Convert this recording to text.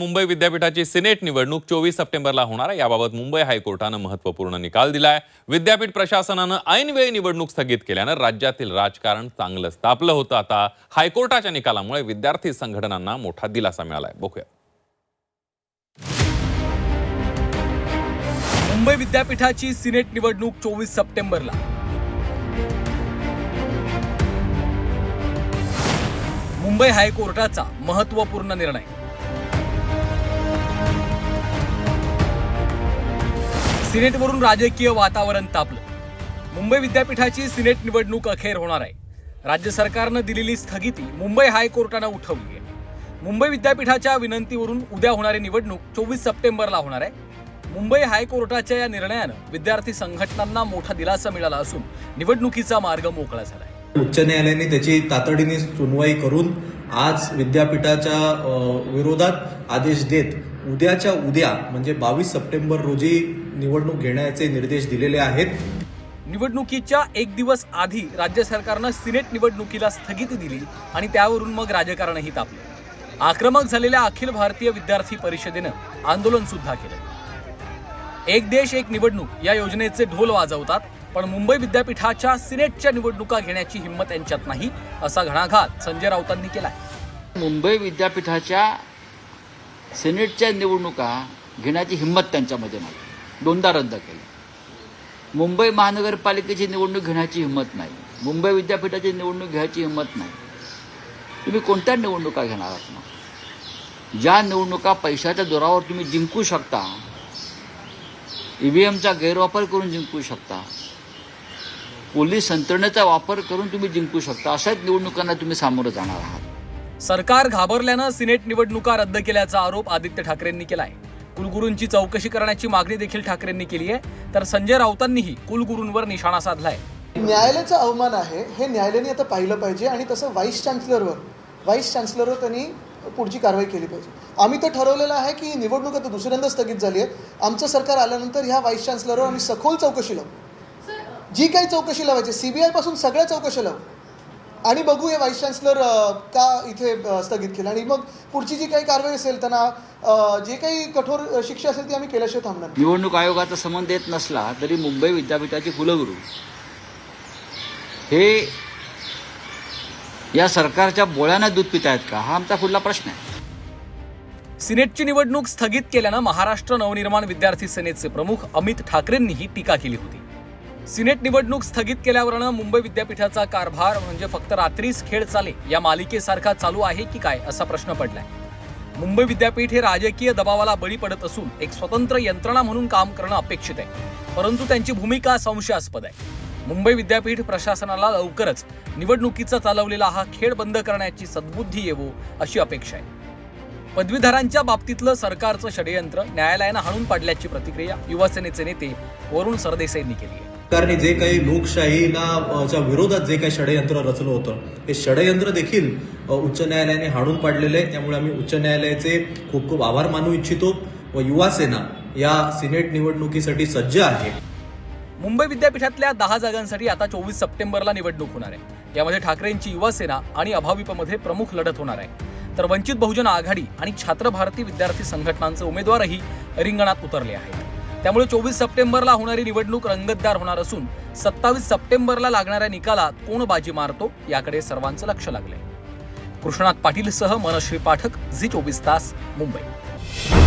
मुंबई विद्यापीठाची सिनेट निवडणूक चोवीस सप्टेंबरला होणार आहे. याबाबत मुंबई हायकोर्टानं महत्त्वपूर्ण निकाल दिलाय. विद्यापीठ प्रशासनानं ऐनवेळी निवडणूक स्थगित केल्यानं राज्यातील राजकारण चांगलंच तापलं होतं. आता हायकोर्टाच्या निकालामुळे विद्यार्थी संघटनांना मोठा दिलासा मिळालाय. बघूया. मुंबई विद्यापीठाची सिनेट निवडणूक चोवीस सप्टेंबरला. मुंबई हायकोर्टाचा महत्त्वपूर्ण निर्णय. सिनेटवरून राजकीय वातावरण तापलं. मुंबई विद्यापीठाची सिनेट निवडणूक अखेर होणार आहे. राज्य सरकारनं दिलेली स्थगिती मुंबई हायकोर्टानं उठवली आहे. मुंबई विद्यापीठाच्या विनंतीवरून उद्या होणारी निवडणूक चोवीस सप्टेंबरला होणार आहे. मुंबई हायकोर्टाच्या या निर्णयानं विद्यार्थी संघटनांना मोठा दिलासा मिळाला असून निवडणुकीचा मार्ग मोकळा झाला आहे. उच्च न्यायालयाने त्याची तातडीने सुनवाई करून आज विद्यापीठाच्या विरोधात आदेश देत उद्याच्या उद्या म्हणजे बावीस सप्टेंबर रोजी निवडणूक घेण्याचे निर्देश दिलेले आहेत. निवडणुकीच्या एक दिवस आधी राज्य सरकारनं सिनेट निवडणुकीला स्थगिती दिली आणि त्यावरून मग राजकारणही तापलं. आक्रमक झालेल्या अखिल भारतीय विद्यार्थी परिषदेनं आंदोलन सुद्धा केलं. एक देश एक निवडणूक या योजनेचे ढोल वाजवतात पण मुंबई विद्यापीठाच्या सिनेटच्या निवडणुका घेण्याची हिंमत यांच्यात नाही असा घणाघात संजय राऊतांनी केलाय. मुंबई विद्यापीठाच्या सिनेटच्या निवडणुका घेण्याची हिंमत त्यांच्यामध्ये नाही. दोनदा रद्द केली. मुंबई महानगरपालिकेची निवडणूक घेण्याची हिंमत नाही. मुंबई विद्यापीठाची निवडणूक घ्यायची हिंमत नाही. तुम्ही कोणत्या निवडणुका घेणार आहात मग? ज्या निवडणुका पैशाच्या जोरावर तुम्ही जिंकू शकता ईव्हीएमचा गैरवापर करून जिंकू शकता पोलीस यंत्रणेचा वापर करून तुम्ही जिंकू शकता अशाच निवडणुकांना तुम्ही सामोरं जाणार आहात. सरकार घाबरल्यानं सिनेट निवडणुका रद्द केल्याचा आरोप आदित्य ठाकरेंनी केला आहे कुलगुरूंची चौकशी करण्याची मागणी देखील ठाकरेंनी केली आहे. तर संजय राऊतांनीही कुलगुरूंवर निशाणा साधलाय. न्यायालयाचा अवमान आहे हे न्यायालयाने आता पाहिलं पाहिजे आणि तसं व्हाईस चान्सलरवर व्हाईस चान्सलरवर त्यांनी पुढची कारवाई केली पाहिजे. आम्ही तर ठरवलेलं आहे की निवडणूक आता दुसऱ्यांदा स्थगित झाली आहे. आमचं सरकार आल्यानंतर ह्या व्हाईस चान्सलरवर आम्ही सखोल चौकशी लावू. जी काही चौकशी लावायची सी बी आयपासून सगळ्या चौकशी लावू. आणि बघू हे व्हाईस चान्सलर का इथे स्थगित केलं? आणि मग पुढची जी काही कारवाई असेल त्यांना जे काही कठोर शिक्षा असेल ती आम्ही केल्याशिवाय थांबणार. निवडणूक आयोगाचा संबंध येत नसला तरी मुंबई विद्यापीठाचे कुलगुरू. हे या सरकारच्या बोळ्याना दूध पित आहेत का? हा आमचा पुढला प्रश्न आहे. सिनेटची निवडणूक स्थगित केल्यानं महाराष्ट्र नवनिर्माण विद्यार्थी सेनेचे प्रमुख अमित ठाकरेंनीही टीका केली होती. सिनेट निवडणूक स्थगित केल्यावरनं मुंबई विद्यापीठाचा कारभार म्हणजे फक्त रात्रीच खेळ चाले या मालिकेसारखा चालू आहे की काय असा प्रश्न पडलाय. मुंबई विद्यापीठ हे राजकीय दबावाला बळी पडत असून एक स्वतंत्र यंत्रणा म्हणून काम करणं अपेक्षित आहे. परंतु त्यांची भूमिका संशयास्पद आहे. मुंबई विद्यापीठ प्रशासनाला लवकरच निवडणुकीचा चालवलेला हा खेळ बंद करण्याची सद्बुद्धी येवो अशी अपेक्षा आहे. पदवीधरांच्या बाबतीतलं सरकारचं षडयंत्र न्यायालयानं हाणून पाडल्याची प्रतिक्रिया युवासेनेचे नेते वरुण सरदेसाईंनी केली आहे. कारण जे काही लोकशाहीला च्या विरोधात जे काही षडयंत्र रचलं होतं हे षडयंत्र देखील उच्च न्यायालयाने हाणून पाडलेलं आहे. त्यामुळे आम्ही उच्च न्यायालयाचे खूप खूप आभार मानू इच्छितो व युवासेना या सिनेट निवडणुकीसाठी सज्ज आहे. मुंबई विद्यापीठातल्या दहा जागांसाठी आता चोवीस सप्टेंबरला निवडणूक होणार आहे. यामध्ये ठाकरेंची युवासेना आणि अभाविपमध्ये प्रमुख लढत होणार आहे. तर वंचित बहुजन आघाडी आणि छात्र भारती विद्यार्थी संघटनांचे उमेदवारही रिंगणात उतरले आहेत. त्यामुळे चोवीस सप्टेंबरला होणारी निवडणूक रंगतदार होणार असून सत्तावीस सप्टेंबरला लागणाऱ्या निकालात कोण बाजी मारतो याकडे सर्वांचं लक्ष लागलंय. कृष्णात पाटीलसह मनश्री पाठक झी चोवीस तास मुंबई.